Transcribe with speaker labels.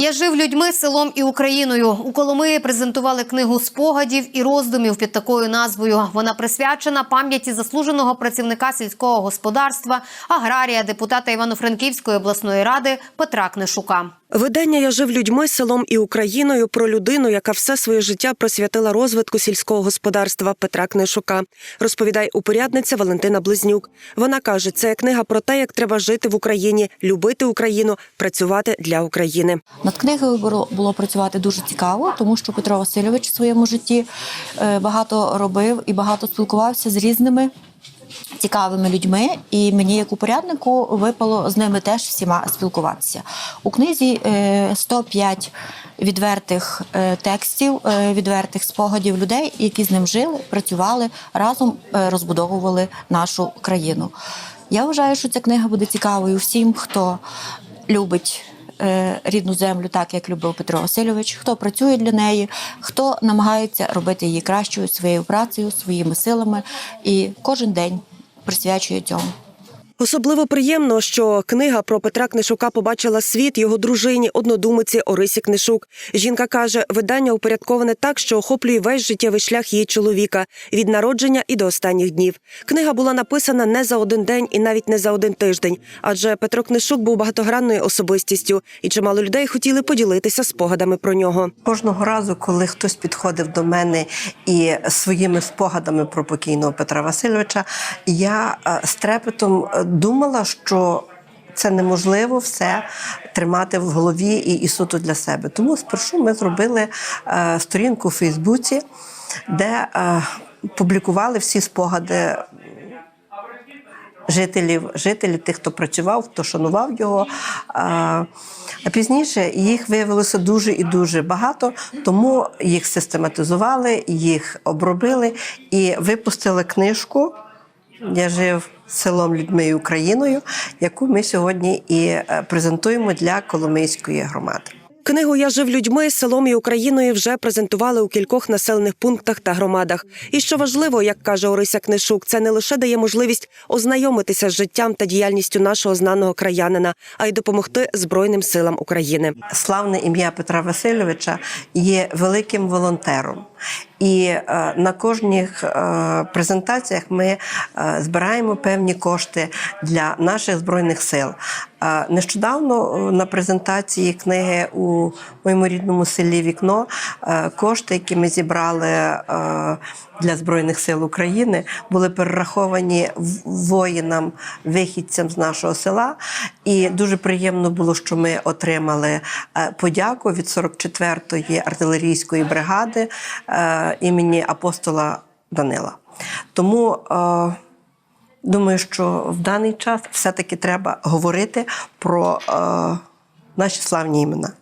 Speaker 1: Я жив людьми, селом і Україною. У Коломиї презентували книгу спогадів і роздумів під такою назвою. Вона присвячена пам'яті заслуженого працівника сільського господарства, аграрія, депутата Івано-Франківської обласної ради Петра Книшука.
Speaker 2: Видання Я жив людьми, селом і Україною про людину, яка все своє життя присвятила розвитку сільського господарства Петра Книшука. Розповідає упорядниця Валентина Близнюк. Вона каже, це книга про те, як треба жити в Україні, любити Україну, працювати для України.
Speaker 3: Над книгою було, було працювати дуже цікаво, тому що Петро Васильович в своєму житті е, багато робив і багато спілкувався з різними цікавими людьми. І мені, як упоряднику, випало з ними теж всіма спілкуватися. У книзі е, 105 відвертих е, текстів, е, відвертих спогадів людей, які з ним жили, працювали разом, е, розбудовували нашу країну. Я вважаю, що ця книга буде цікавою всім, хто любить е, рідну землю, так як любив Петро Васильович, хто працює для неї, хто намагається робити її кращою своєю працею, своїми силами і кожен день присвячує цьому.
Speaker 2: Особливо приємно, що книга про Петра Книшука побачила світ його дружині, однодумиці Орисі Книшук. Жінка каже, видання упорядковане так, що охоплює весь життєвий шлях її чоловіка від народження і до останніх днів. Книга була написана не за один день і навіть не за один тиждень, адже Петро Книшук був багатогранною особистістю, і чимало людей хотіли поділитися спогадами про нього.
Speaker 4: Кожного разу, коли хтось підходив до мене і своїми спогадами про покійного Петра Васильовича, я е, з трепетом е, думала, що це неможливо все тримати в голові і, і суто для себе. Тому спершу ми зробили е, сторінку у Фейсбуці, де е, публікували всі спогади жителів, жителів тих, хто працював, хто шанував його. А а пізніше їх виявилося дуже і дуже багато, тому їх систематизували, їх обробили і випустили книжку. Я жив селом людьми і Україною, яку ми сьогодні і е, презентуємо для Коломийської громади.
Speaker 2: Книгу Я жив людьми селом і Україною вже презентували у кількох населених пунктах та громадах. І що важливо, як каже Орися Книшук, це не лише дає можливість ознайомитися з життям та діяльністю нашого знаного краянина, а й допомогти Збройним силам України.
Speaker 4: Славне ім'я Петра Васильовича є великим волонтером. І е, на кожних е, презентаціях ми е, збираємо певні кошти для наших збройних сил. Нещодавно на презентації книги у моєму рідному селі Вікно кошти, які ми зібрали для збройних сил України, були перераховані воїнам, вихідцям з нашого села. І дуже приємно було, що ми отримали подяку від 44-ї артилерійської бригади імені апостола Данила. Тому е, думаю, що в даний час все-таки треба говорити про е, наші славні імена.